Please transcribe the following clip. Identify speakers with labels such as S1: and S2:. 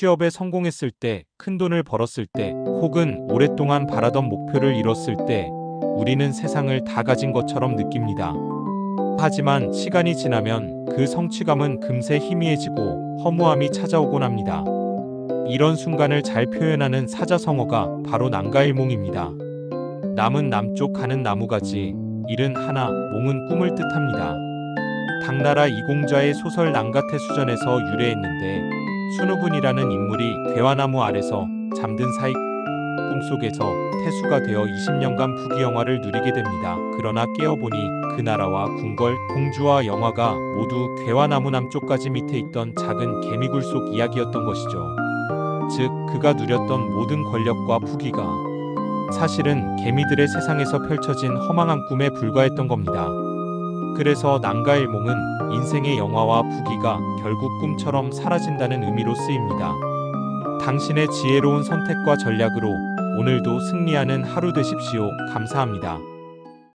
S1: 취업에 성공했을 때, 큰 돈을 벌었을 때, 혹은 오랫동안 바라던 목표를 이뤘을 때, 우리는 세상을 다 가진 것처럼 느낍니다. 하지만 시간이 지나면 그 성취감은 금세 희미해지고 허무함이 찾아오곤 합니다. 이런 순간을 잘 표현하는 사자성어가 바로 난가일몽입니다. 남은 남쪽 가는 나무가지, 일은 하나, 몽은 꿈을 뜻합니다. 당나라 이공자의 소설 난가태 수전에서 유래했는데 순우분이라는 인물이 괴화나무 아래서 잠든 사이 꿈속에서 태수가 되어 20년간 부귀 영화를 누리게 됩니다. 그러나 깨어보니 그 나라와 궁궐, 공주와 영화가 모두 괴화나무 남쪽까지 밑에 있던 작은 개미굴 속 이야기였던 것이죠. 즉 그가 누렸던 모든 권력과 부귀가 사실은 개미들의 세상에서 펼쳐진 허망한 꿈에 불과했던 겁니다. 그래서 난가일몽은 인생의 영화와 부귀가 결국 꿈처럼 사라진다는 의미로 쓰입니다. 당신의 지혜로운 선택과 전략으로 오늘도 승리하는 하루 되십시오. 감사합니다.